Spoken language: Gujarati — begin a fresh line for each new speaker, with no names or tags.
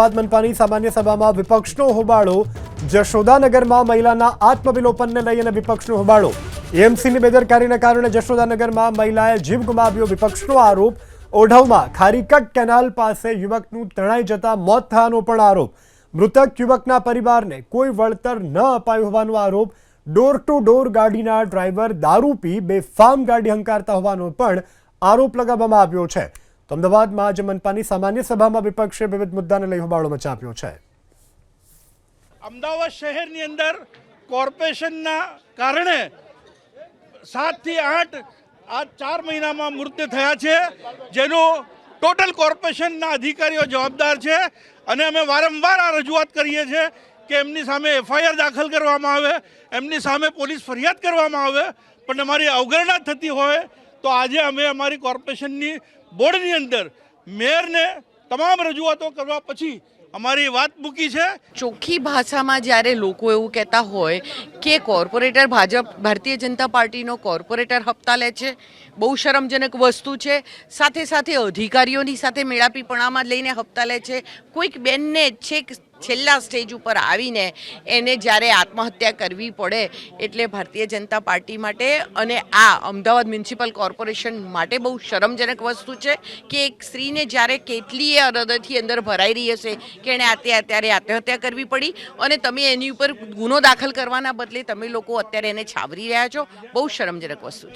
બાદ મનપાની સામાન્ય સભામાં વિપક્ષનો હોબાળો. જશોદાનગરમાં મહિલાના આત્મવિલોપનને લઈ અને વિપક્ષનો હોબાળો. એએમસીની બેદરકારીને કારણે જશોદાનગરમાં મહિલાએ જીવ ગુમાવ્યો વિપક્ષનો આરોપ. ઓઢવમાં ખારીકટ કેનાલ પાસે યુવકનું તણાઈ જતા મોત થવાનો પણ આરોપ. મૃતક યુવકના પરિવારને કોઈ વળતર ન અપાયું હોવાનો આરોપ. ડોર ટુ ડોર ગાડીના ડ્રાઈવર દારૂ પી, બેફામ ગાડી હંકારતા હોવાનો પણ આરોપ લગાવવામાં આવ્યો છે. તો અમદાવાદમાં આજે મનપાની સામાન્ય સભામાં વિપક્ષે વિવિધ મુદ્દાને લઈ હોબાળો મચાવ્યો છે.
અમદાવાદ શહેરની અંદર કોર્પોરેશનના કારણે સાતથી આઠ આ ચાર મહિનામાં મૃત્યુ થયા છે, જેનો ટોટલ કોર્પોરેશનના અધિકારીઓ જવાબદાર છે અને અમે વારંવાર આ રજૂઆત કરીએ છીએ કે એમની સામે એફઆઈઆર દાખલ કરવામાં આવે, એમની સામે પોલીસ ફરિયાદ કરવામાં આવે, પણ અમારી અવગણના થતી હોય તો આજે અમે અમારી કોર્પોરેશનની બોર્ડની અંદર મેયરને તમામ રજૂઆતો કરવા પછી અમારી વાત મૂકી છે.
ચોખ્ખી ભાષામાં જ્યારે લોકો એવું કહેતા હોય કે કોર્પોરેટર ભાજપ, ભારતીય જનતા પાર્ટીનો કોર્પોરેટર હપ્તા લે છે, બહુ શરમજનક વસ્તુ છે. સાથે સાથે અધિકારીઓની સાથે મેળાપીપણામાં લઈને હપ્તા લે છે. કોઈક બેનને છેક છેલ્લા સ્ટેજ ઉપર આવીને એને જ્યારે આત્મહત્યા કરવી પડે એટલે ભારતીય જનતા પાર્ટી માટે અને આ અમદાવાદ મ્યુનિસિપલ કોર્પોરેશન માટે બહુ શરમજનક વસ્તુ છે કે એક સ્ત્રીને જ્યારે કેટલીય હૃદયથી અંદર ભરાઈ રહી હશે કે એણે આતે અત્યારે આત્મહત્યા કરવી પડી અને તમે એની ઉપર ગુનો દાખલ કરવાના બદલે તમે લોકો અત્યારે એને છાવરી રહ્યા છો, બહુ શરમજનક વસ્તુ છે.